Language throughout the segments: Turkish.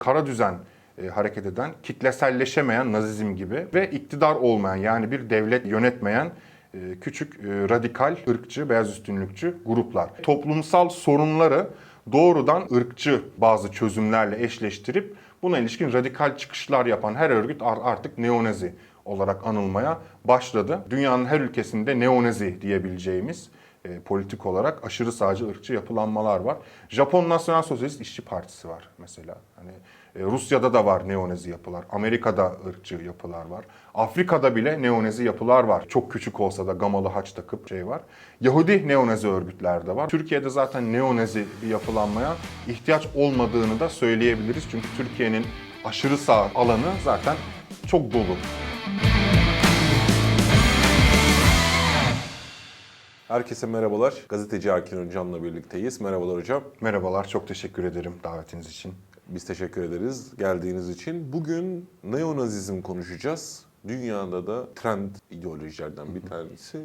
kara düzen e, hareket eden, kitleselleşemeyen Nazizm gibi ve iktidar olmayan yani bir devlet yönetmeyen e, küçük e, radikal, ırkçı, beyaz üstünlükçü gruplar. Toplumsal sorunları doğrudan ırkçı bazı çözümlerle eşleştirip buna ilişkin radikal çıkışlar yapan her örgüt ar- artık neonazi olarak anılmaya başladı. Dünyanın her ülkesinde neonazi diyebileceğimiz e, politik olarak aşırı sağcı ırkçı yapılanmalar var. Japon Nasyonal Sosyalist İşçi Partisi var mesela. Hani e, Rusya'da da var neonazi yapılar. Amerika'da ırkçı yapılar var. Afrika'da bile neonazi yapılar var. Çok küçük olsa da gamalı haç takıp şey var. Yahudi neonazi örgütler de var. Türkiye'de zaten neonazi bir yapılanmaya ihtiyaç olmadığını da söyleyebiliriz. Çünkü Türkiye'nin aşırı sağ alanı zaten çok dolu. Herkese merhabalar. Gazeteci Erkin Öncan'la birlikteyiz. Merhabalar hocam. Merhabalar, çok teşekkür ederim davetiniz için. Biz teşekkür ederiz geldiğiniz için. Bugün neonazizm konuşacağız. Dünyada da trend ideolojilerden bir tanesi.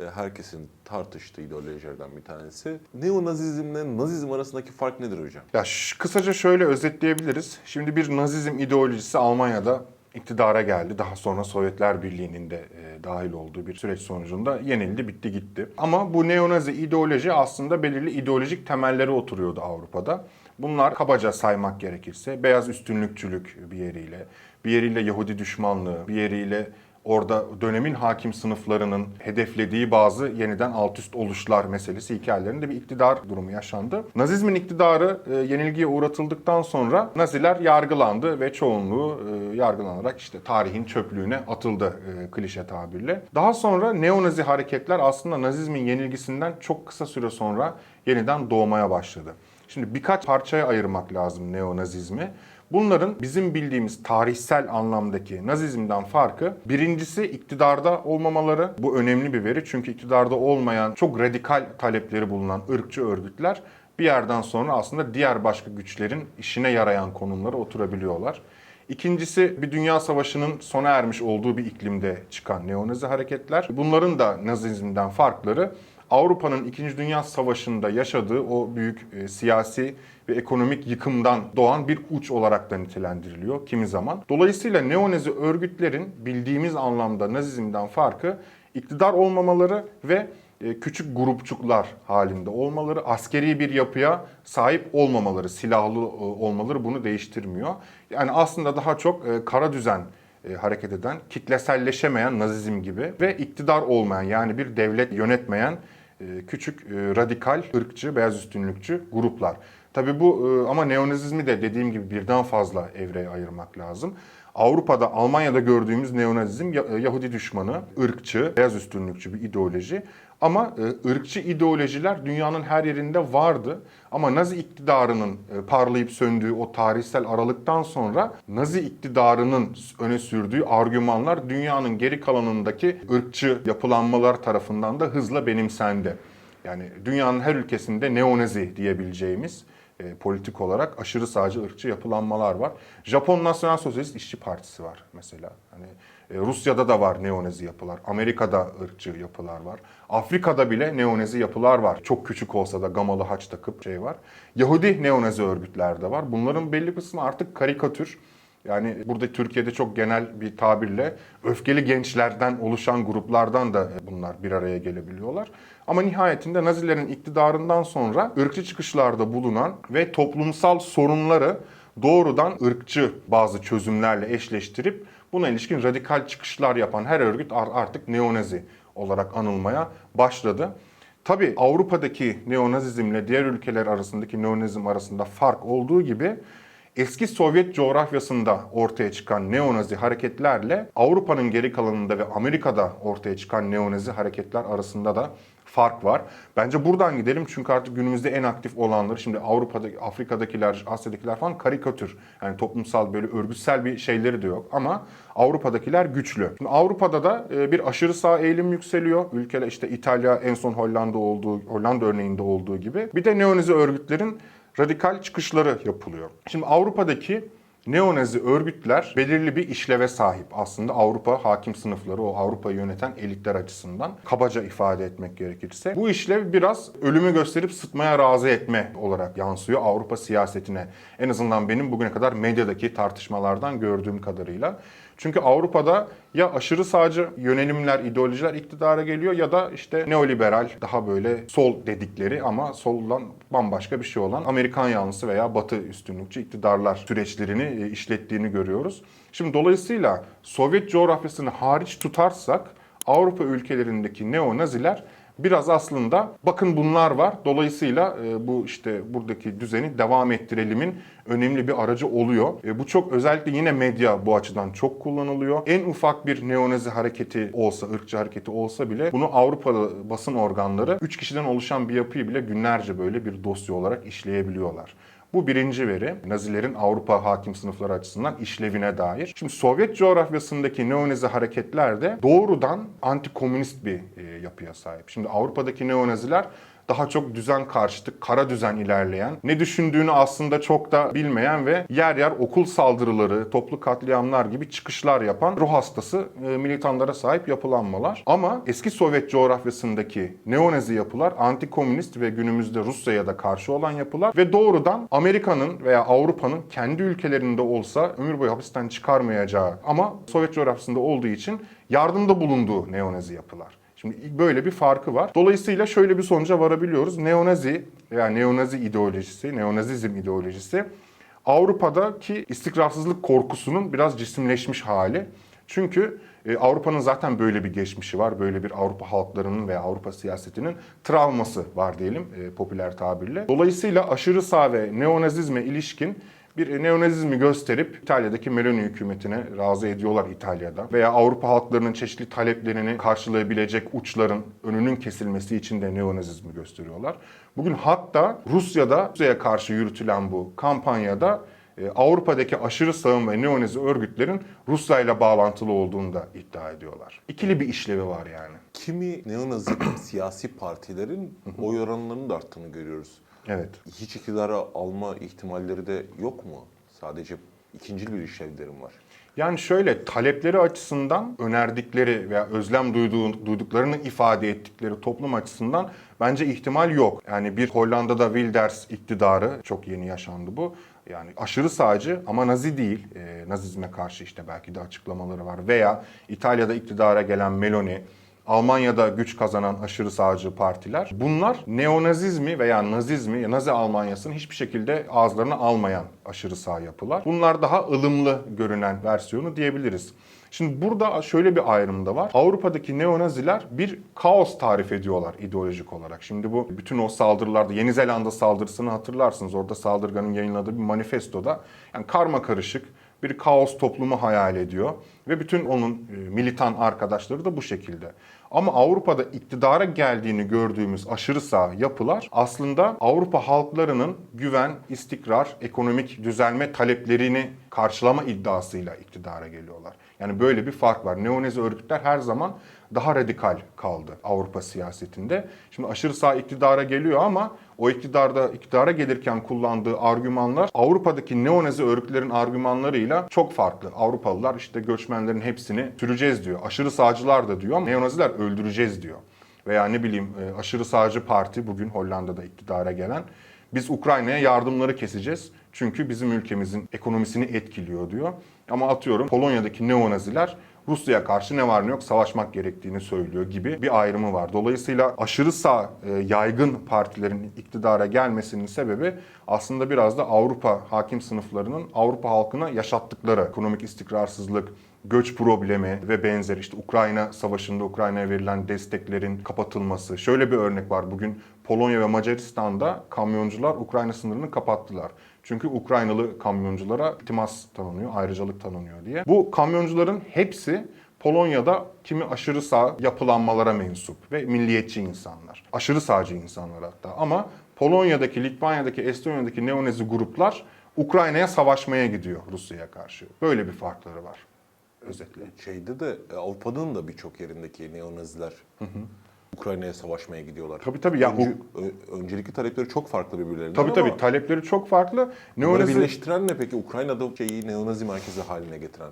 E, Herkesin tartıştığı ideolojilerden bir tanesi. Neonazizmle nazizm arasındaki fark nedir hocam? Ya kısaca şöyle özetleyebiliriz. Şimdi bir Nazizm ideolojisi Almanya'da iktidara geldi. Daha sonra Sovyetler Birliği'nin de e, dahil olduğu bir süreç sonucunda yenildi, bitti gitti. Ama bu neonazi ideoloji aslında belirli ideolojik temelleri oturuyordu Avrupa'da. Bunlar kabaca saymak gerekirse beyaz üstünlükçülük bir yeriyle, bir yeriyle Yahudi düşmanlığı, bir yeriyle orada dönemin hakim sınıflarının hedeflediği bazı yeniden alt üst oluşlar meselesi hikayelerinde bir iktidar durumu yaşandı. Nazizmin iktidarı e, yenilgiye uğratıldıktan sonra Naziler yargılandı ve çoğunluğu e, yargılanarak işte tarihin çöplüğüne atıldı e, klişe tabirle. Daha sonra neonazi hareketler aslında Nazizmin yenilgisinden çok kısa süre sonra yeniden doğmaya başladı. Şimdi birkaç parçaya ayırmak lazım neonazizmi. Bunların bizim bildiğimiz tarihsel anlamdaki Nazizm'den farkı birincisi iktidarda olmamaları. Bu önemli bir veri çünkü iktidarda olmayan çok radikal talepleri bulunan ırkçı örgütler bir yerden sonra aslında diğer başka güçlerin işine yarayan konumlara oturabiliyorlar. İkincisi bir dünya savaşının sona ermiş olduğu bir iklimde çıkan neonazi hareketler. Bunların da Nazizm'den farkları Avrupa'nın 2. Dünya Savaşı'nda yaşadığı o büyük e, siyasi ve ekonomik yıkımdan doğan bir uç olarak da nitelendiriliyor kimi zaman. Dolayısıyla neonazi örgütlerin bildiğimiz anlamda Nazizm'den farkı iktidar olmamaları ve e, küçük grupçuklar halinde olmaları, askeri bir yapıya sahip olmamaları, silahlı e, olmaları bunu değiştirmiyor. Yani aslında daha çok e, kara düzen e, hareket eden, kitleselleşemeyen Nazizm gibi ve iktidar olmayan yani bir devlet yönetmeyen e, küçük e, radikal, ırkçı, beyaz üstünlükçü gruplar. Tabii bu e, ama neonazizmi de dediğim gibi birden fazla evreye ayırmak lazım. Avrupa'da, Almanya'da gördüğümüz neonazizm e, Yahudi düşmanı, ırkçı, beyaz üstünlükçü bir ideoloji. Ama e, ırkçı ideolojiler dünyanın her yerinde vardı. Ama Nazi iktidarının e, parlayıp söndüğü o tarihsel aralıktan sonra Nazi iktidarının öne sürdüğü argümanlar dünyanın geri kalanındaki ırkçı yapılanmalar tarafından da hızla benimsendi. Yani dünyanın her ülkesinde neonazi diyebileceğimiz e, politik olarak aşırı sağcı ırkçı yapılanmalar var. Japon Nasyonal Sosyalist İşçi Partisi var mesela. Hani Rusya'da da var neonazi yapılar. Amerika'da ırkçı yapılar var. Afrika'da bile neonazi yapılar var. Çok küçük olsa da gamalı haç takıp şey var. Yahudi neonazi örgütler de var. Bunların belli kısmı artık karikatür. Yani burada Türkiye'de çok genel bir tabirle öfkeli gençlerden oluşan gruplardan da bunlar bir araya gelebiliyorlar. Ama nihayetinde Nazilerin iktidarından sonra ırkçı çıkışlarda bulunan ve toplumsal sorunları doğrudan ırkçı bazı çözümlerle eşleştirip buna ilişkin radikal çıkışlar yapan her örgüt ar- artık neonazi olarak anılmaya başladı. Tabii Avrupa'daki neonazizmle diğer ülkeler arasındaki neonazizm arasında fark olduğu gibi eski Sovyet coğrafyasında ortaya çıkan neonazi hareketlerle Avrupa'nın geri kalanında ve Amerika'da ortaya çıkan neonazi hareketler arasında da fark var. Bence buradan gidelim çünkü artık günümüzde en aktif olanları şimdi Avrupa'da, Afrika'dakiler, Asya'dakiler falan karikatür. Yani toplumsal böyle örgütsel bir şeyleri de yok ama Avrupa'dakiler güçlü. Şimdi Avrupa'da da e, bir aşırı sağ eğilim yükseliyor. Ülkeler işte İtalya en son Hollanda olduğu, Hollanda örneğinde olduğu gibi. Bir de neonazi örgütlerin radikal çıkışları yapılıyor. Şimdi Avrupa'daki neonazi örgütler belirli bir işleve sahip. Aslında Avrupa hakim sınıfları, o Avrupa'yı yöneten elitler açısından kabaca ifade etmek gerekirse. Bu işlev biraz ölümü gösterip sıtmaya razı etme olarak yansıyor Avrupa siyasetine. En azından benim bugüne kadar medyadaki tartışmalardan gördüğüm kadarıyla. Çünkü Avrupa'da ya aşırı sağcı yönelimler, ideolojiler iktidara geliyor ya da işte neoliberal, daha böyle sol dedikleri ama soldan bambaşka bir şey olan Amerikan yanlısı veya Batı üstünlükçü iktidarlar süreçlerini e, işlettiğini görüyoruz. Şimdi dolayısıyla Sovyet coğrafyasını hariç tutarsak Avrupa ülkelerindeki neonaziler biraz aslında bakın bunlar var. Dolayısıyla e, bu işte buradaki düzeni devam ettirelimin önemli bir aracı oluyor. E, bu çok özellikle yine medya bu açıdan çok kullanılıyor. En ufak bir neonazi hareketi olsa, ırkçı hareketi olsa bile bunu Avrupalı basın organları 3 kişiden oluşan bir yapıyı bile günlerce böyle bir dosya olarak işleyebiliyorlar. Bu birinci veri. Nazilerin Avrupa hakim sınıfları açısından işlevine dair. Şimdi Sovyet coğrafyasındaki neonazi hareketler de doğrudan antikomünist bir e, yapıya sahip. Şimdi Avrupa'daki neonaziler daha çok düzen karşıtı, kara düzen ilerleyen, ne düşündüğünü aslında çok da bilmeyen ve yer yer okul saldırıları, toplu katliamlar gibi çıkışlar yapan ruh hastası e, militanlara sahip yapılanmalar. Ama eski Sovyet coğrafyasındaki neonazi yapılar antikomünist ve günümüzde Rusya'ya da karşı olan yapılar ve doğrudan Amerika'nın veya Avrupa'nın kendi ülkelerinde olsa ömür boyu hapisten çıkarmayacağı ama Sovyet coğrafyasında olduğu için yardımda bulunduğu neonazi yapılar. Şimdi böyle bir farkı var. Dolayısıyla şöyle bir sonuca varabiliyoruz. Neonazi veya neonazi ideolojisi, neonazizm ideolojisi Avrupa'daki istikrarsızlık korkusunun biraz cisimleşmiş hali. Çünkü e, Avrupa'nın zaten böyle bir geçmişi var. Böyle bir Avrupa halklarının veya Avrupa siyasetinin travması var diyelim e, popüler tabirle. Dolayısıyla aşırı sağ ve neonazizme ilişkin bir neonazizmi gösterip İtalya'daki Meloni hükümetine razı ediyorlar İtalya'da. Veya Avrupa halklarının çeşitli taleplerini karşılayabilecek uçların önünün kesilmesi için de neonazizmi gösteriyorlar. Bugün hatta Rusya'da Rusya'ya karşı yürütülen bu kampanyada e, Avrupa'daki aşırı sağın ve neonazi örgütlerin Rusya ile bağlantılı olduğunu da iddia ediyorlar. İkili bir işlevi var yani. Kimi neonazi siyasi partilerin oy oranlarının da arttığını görüyoruz. Evet. Hiç iktidara alma ihtimalleri de yok mu? Sadece ikincil bir işlevlerim var. Yani şöyle talepleri açısından önerdikleri veya özlem duyduğu, duyduklarını ifade ettikleri toplum açısından bence ihtimal yok. Yani bir Hollanda'da Wilders iktidarı çok yeni yaşandı bu. Yani aşırı sağcı ama nazi değil. E, nazizme karşı işte belki de açıklamaları var. Veya İtalya'da iktidara gelen Meloni, Almanya'da güç kazanan aşırı sağcı partiler. Bunlar neonazizmi veya nazizmi, Nazi Almanyası'nı hiçbir şekilde ağızlarına almayan aşırı sağ yapılar. Bunlar daha ılımlı görünen versiyonu diyebiliriz. Şimdi burada şöyle bir ayrım da var. Avrupa'daki neonaziler bir kaos tarif ediyorlar ideolojik olarak. Şimdi bu bütün o saldırılarda Yeni Zelanda saldırısını hatırlarsınız. Orada saldırganın yayınladığı bir manifestoda yani karma karışık bir kaos toplumu hayal ediyor ve bütün onun e, militan arkadaşları da bu şekilde. Ama Avrupa'da iktidara geldiğini gördüğümüz aşırı sağ yapılar aslında Avrupa halklarının güven, istikrar, ekonomik düzelme taleplerini karşılama iddiasıyla iktidara geliyorlar. Yani böyle bir fark var. Neonazi örgütler her zaman daha radikal kaldı Avrupa siyasetinde. Şimdi aşırı sağ iktidara geliyor ama o iktidarda iktidara gelirken kullandığı argümanlar Avrupa'daki neonazi örgütlerin argümanlarıyla çok farklı. Avrupalılar işte göçmenlerin hepsini süreceğiz diyor. Aşırı sağcılar da diyor ama neonaziler öldüreceğiz diyor. Veya ne bileyim e, aşırı sağcı parti bugün Hollanda'da iktidara gelen biz Ukrayna'ya yardımları keseceğiz. Çünkü bizim ülkemizin ekonomisini etkiliyor diyor. Ama atıyorum Polonya'daki neonaziler Rusya'ya karşı ne var ne yok savaşmak gerektiğini söylüyor gibi bir ayrımı var. Dolayısıyla aşırı sağ e, yaygın partilerin iktidara gelmesinin sebebi aslında biraz da Avrupa hakim sınıflarının Avrupa halkına yaşattıkları ekonomik istikrarsızlık, göç problemi ve benzeri işte Ukrayna savaşında Ukrayna'ya verilen desteklerin kapatılması. Şöyle bir örnek var bugün Polonya ve Macaristan'da kamyoncular Ukrayna sınırını kapattılar. Çünkü Ukraynalı kamyonculara iltimas tanınıyor, ayrıcalık tanınıyor diye. Bu kamyoncuların hepsi Polonya'da kimi aşırı sağ yapılanmalara mensup ve milliyetçi insanlar. Aşırı sağcı insanlar hatta. Ama Polonya'daki, Litvanya'daki, Estonya'daki neonazi gruplar Ukrayna'ya savaşmaya gidiyor Rusya'ya karşı. Böyle bir farkları var özetle. Şeyde de e, Avrupa'nın da birçok yerindeki neonaziler Ukrayna'ya savaşmaya gidiyorlar. Tabii tabii ya Öncü- ö- öncelikli talepleri çok farklı birbirlerinden Tabii tabii talepleri çok farklı. bunları Neonazi- birleştiren ne peki? Ukrayna'da şeyi neonazi merkezi haline getiren.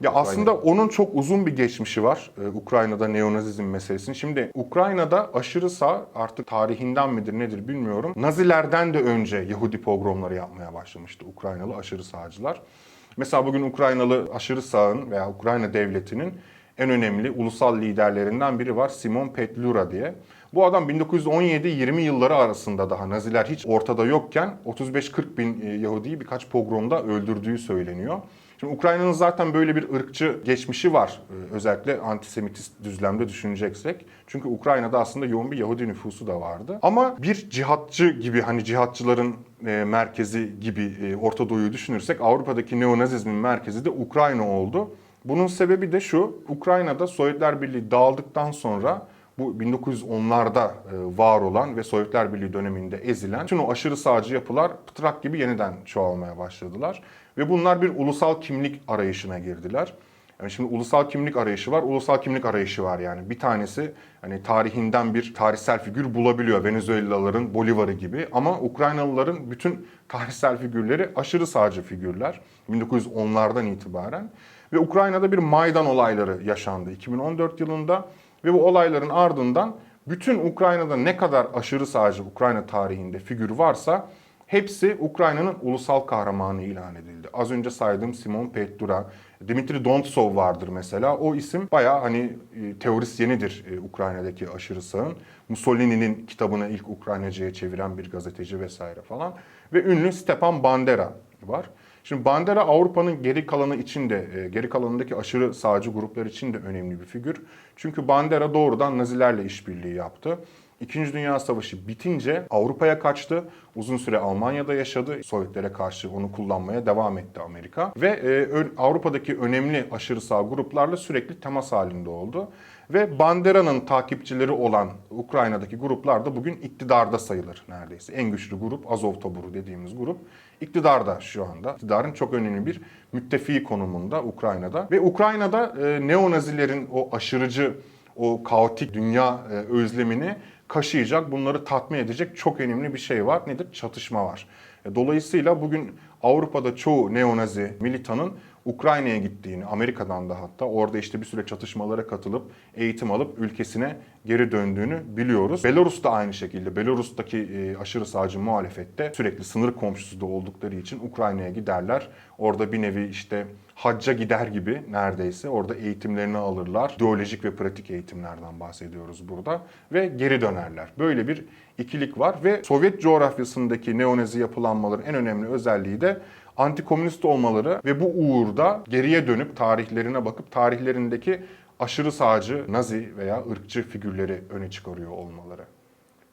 Ya aslında onun çok uzun bir geçmişi var e, Ukrayna'da neonazizm meselesinin. Şimdi Ukrayna'da aşırı sağ artık tarihinden midir nedir bilmiyorum. Nazilerden de önce Yahudi pogromları yapmaya başlamıştı Ukraynalı aşırı sağcılar. Mesela bugün Ukraynalı aşırı sağın veya Ukrayna devletinin en önemli ulusal liderlerinden biri var Simon Petlura diye. Bu adam 1917-20 yılları arasında daha Naziler hiç ortada yokken 35-40 bin e, Yahudi'yi birkaç pogromda öldürdüğü söyleniyor. Şimdi Ukrayna'nın zaten böyle bir ırkçı geçmişi var. Ee, Özellikle antisemitist düzlemde düşüneceksek. Çünkü Ukrayna'da aslında yoğun bir Yahudi nüfusu da vardı. Ama bir cihatçı gibi hani cihatçıların e, merkezi gibi e, Orta Doğu'yu düşünürsek Avrupa'daki neonazizmin merkezi de Ukrayna oldu. Bunun sebebi de şu. Ukrayna'da Sovyetler Birliği dağıldıktan sonra bu 1910'larda e, var olan ve Sovyetler Birliği döneminde ezilen tüm o aşırı sağcı yapılar pıtrak gibi yeniden çoğalmaya başladılar. Ve bunlar bir ulusal kimlik arayışına girdiler. Yani şimdi ulusal kimlik arayışı var, ulusal kimlik arayışı var yani. Bir tanesi hani tarihinden bir tarihsel figür bulabiliyor Venezuelalıların Bolivar'ı gibi ama Ukraynalıların bütün tarihsel figürleri aşırı sağcı figürler 1910'lardan itibaren. Ve Ukrayna'da bir Maydan olayları yaşandı 2014 yılında ve bu olayların ardından bütün Ukrayna'da ne kadar aşırı sağcı Ukrayna tarihinde figür varsa hepsi Ukrayna'nın ulusal kahramanı ilan edildi. Az önce saydığım Simon Petlura, Dimitri Dontsov vardır mesela. O isim bayağı hani e, teorisyenidir e, Ukrayna'daki aşırı sağın. Mussolini'nin kitabını ilk Ukraynaca'ya çeviren bir gazeteci vesaire falan. Ve ünlü Stepan Bandera var. Şimdi Bandera Avrupa'nın geri kalanı için de, e, geri kalanındaki aşırı sağcı gruplar için de önemli bir figür. Çünkü Bandera doğrudan Nazilerle işbirliği yaptı. İkinci Dünya Savaşı bitince Avrupa'ya kaçtı. Uzun süre Almanya'da yaşadı. Sovyetlere karşı onu kullanmaya devam etti Amerika. Ve e, Avrupa'daki önemli aşırı sağ gruplarla sürekli temas halinde oldu. Ve Bandera'nın takipçileri olan Ukrayna'daki gruplar da bugün iktidarda sayılır neredeyse. En güçlü grup Azov Taburu dediğimiz grup iktidarda şu anda. İktidarın çok önemli bir müttefiği konumunda Ukrayna'da. Ve Ukrayna'da e, neonazilerin o aşırıcı, o kaotik dünya e, özlemini kaşıyacak, bunları tatmin edecek çok önemli bir şey var. Nedir? Çatışma var. E, Dolayısıyla bugün Avrupa'da çoğu neonazi militanın Ukrayna'ya gittiğini, Amerika'dan da hatta orada işte bir süre çatışmalara katılıp eğitim alıp ülkesine geri döndüğünü biliyoruz. Belarus da aynı şekilde. Belarus'taki e, aşırı sağcı muhalefette sürekli sınır komşusu da oldukları için Ukrayna'ya giderler. Orada bir nevi işte hacca gider gibi neredeyse orada eğitimlerini alırlar. Ideolojik ve pratik eğitimlerden bahsediyoruz burada ve geri dönerler. Böyle bir ikilik var ve Sovyet coğrafyasındaki neonazi yapılanmaların en önemli özelliği de antikomünist olmaları ve bu uğurda geriye dönüp tarihlerine bakıp tarihlerindeki aşırı sağcı, nazi veya ırkçı figürleri öne çıkarıyor olmaları.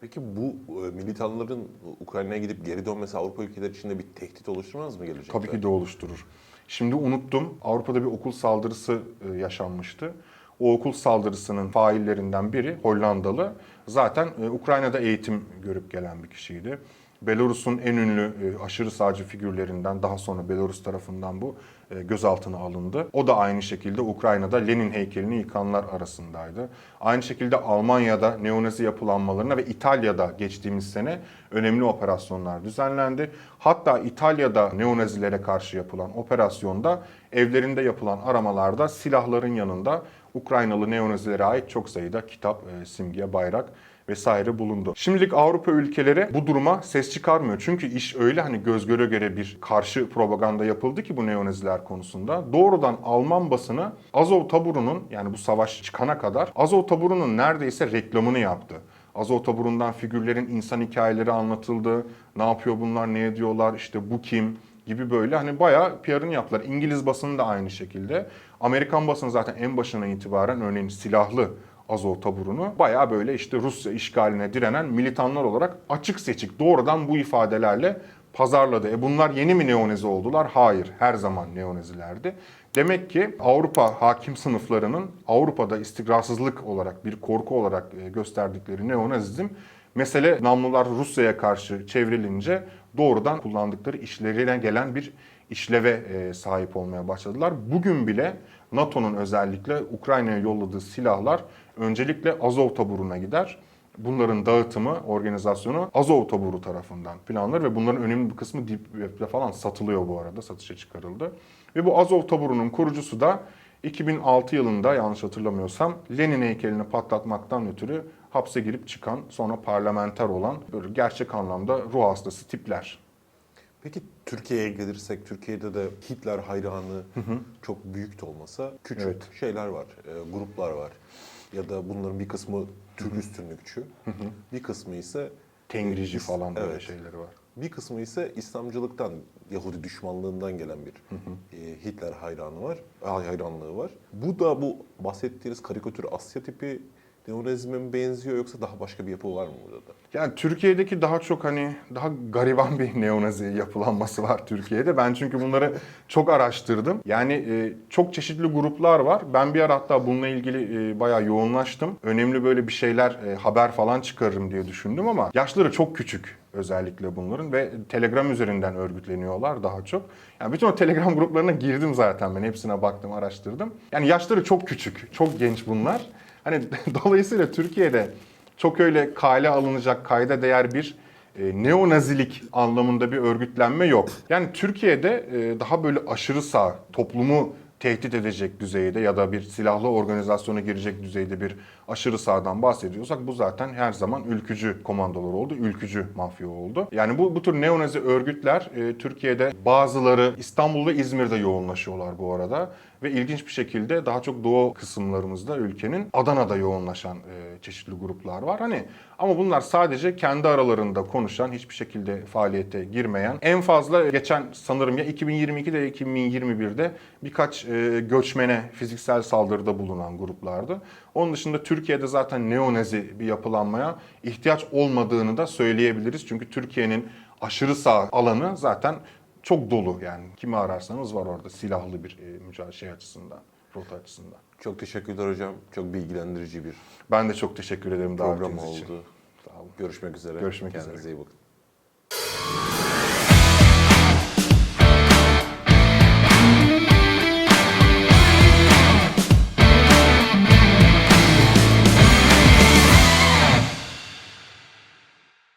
Peki bu e, militanların Ukrayna'ya gidip geri dönmesi Avrupa ülkeleri için de bir tehdit oluşturmaz mı gelecekte? Tabii ki de oluşturur. Şimdi unuttum. Avrupa'da bir okul saldırısı e, yaşanmıştı. O okul saldırısının faillerinden biri Hollandalı. Zaten e, Ukrayna'da eğitim görüp gelen bir kişiydi. Belarus'un en ünlü e, aşırı sağcı figürlerinden daha sonra Belarus tarafından bu e, gözaltına alındı. O da aynı şekilde Ukrayna'da Lenin heykelini yıkanlar arasındaydı. Aynı şekilde Almanya'da neonazi yapılanmalarına ve İtalya'da geçtiğimiz sene önemli operasyonlar düzenlendi. Hatta İtalya'da neonazilere karşı yapılan operasyonda evlerinde yapılan aramalarda silahların yanında Ukraynalı neonazilere ait çok sayıda kitap, e, simge, bayrak vesaire bulundu. Şimdilik Avrupa ülkeleri bu duruma ses çıkarmıyor. Çünkü iş öyle hani göz göre göre bir karşı propaganda yapıldı ki bu neonaziler konusunda. Doğrudan Alman basını Azov taburunun yani bu savaş çıkana kadar Azov taburunun neredeyse reklamını yaptı. Azov taburundan figürlerin insan hikayeleri anlatıldı. Ne yapıyor bunlar, ne ediyorlar, işte bu kim gibi böyle hani bayağı PR'ını yaptılar. İngiliz basını da aynı şekilde. Amerikan basını zaten en başından itibaren örneğin silahlı Azov taburunu bayağı böyle işte Rusya işgaline direnen militanlar olarak açık seçik doğrudan bu ifadelerle pazarladı. E bunlar yeni mi neonazi oldular? Hayır, her zaman neonazilerdi. Demek ki Avrupa hakim sınıflarının Avrupa'da istikrarsızlık olarak, bir korku olarak e, gösterdikleri neonazizm mesele namlular Rusya'ya karşı çevrilince doğrudan kullandıkları işlerine gelen bir işleve e, sahip olmaya başladılar. Bugün bile NATO'nun özellikle Ukrayna'ya yolladığı silahlar öncelikle Azov taburuna gider. Bunların dağıtımı, organizasyonu Azov taburu tarafından planlanır ve bunların önemli bir kısmı Deep falan satılıyor bu arada, satışa çıkarıldı. Ve bu Azov taburunun kurucusu da 2006 yılında yanlış hatırlamıyorsam Lenin heykelini patlatmaktan ötürü hapse girip çıkan sonra parlamenter olan böyle gerçek anlamda ruh hastası tipler. Peki Türkiye'ye gelirsek, Türkiye'de de Hitler hayranı çok büyük de olmasa küçük Evet. şeyler var, e, gruplar var. Ya da bunların bir kısmı Türk üstünlükçü, bir kısmı ise Tengrici falan böyle Evet. şeyleri var. bir kısmı ise İslamcılıktan, Yahudi düşmanlığından gelen bir e, Hitler hayranı var, ay- hayranlığı var. Bu da bu bahsettiğiniz karikatür Asya tipi neonazime mi benziyor yoksa daha başka bir yapı var mı burada da? Yani Türkiye'deki daha çok hani daha gariban bir neonazi yapılanması var Türkiye'de. Ben çünkü bunları çok araştırdım. Yani e, çok çeşitli gruplar var. Ben bir ara hatta bununla ilgili e, bayağı yoğunlaştım. Önemli böyle bir şeyler, e, haber falan çıkarırım diye düşündüm ama yaşları çok küçük özellikle bunların ve Telegram üzerinden örgütleniyorlar daha çok. Yani bütün o Telegram gruplarına girdim zaten ben. Hepsine baktım, araştırdım. Yani yaşları çok küçük, çok genç bunlar. Hani dolayısıyla Türkiye'de çok öyle kale alınacak, kayda değer bir e, neonazilik anlamında bir örgütlenme yok. Yani Türkiye'de e, daha böyle aşırı sağ, toplumu tehdit edecek düzeyde ya da bir silahlı organizasyona girecek düzeyde bir aşırı sağdan bahsediyorsak bu zaten her zaman ülkücü komandolar oldu, ülkücü mafya oldu. Yani bu bu tür neonazi örgütler e, Türkiye'de bazıları İstanbul ve İzmir'de yoğunlaşıyorlar bu arada ve ilginç bir şekilde daha çok doğu kısımlarımızda ülkenin Adana'da yoğunlaşan e, çeşitli gruplar var. Hani ama bunlar sadece kendi aralarında konuşan, hiçbir şekilde faaliyete girmeyen, en fazla geçen sanırım ya 2022'de ya 2021'de birkaç e, göçmene fiziksel saldırıda bulunan gruplardı. Onun dışında Türkiye'de zaten neonazi bir yapılanmaya ihtiyaç olmadığını da söyleyebiliriz. Çünkü Türkiye'nin aşırı sağ alanı zaten çok dolu yani. Kimi ararsanız var orada silahlı bir e, mücadele şey açısından, rota açısından. Çok teşekkürler hocam. Çok bilgilendirici bir Ben de çok teşekkür ederim program davetiniz için. oldu. Olun. Görüşmek üzere. Görüşmek Kendinize üzere. iyi bakın.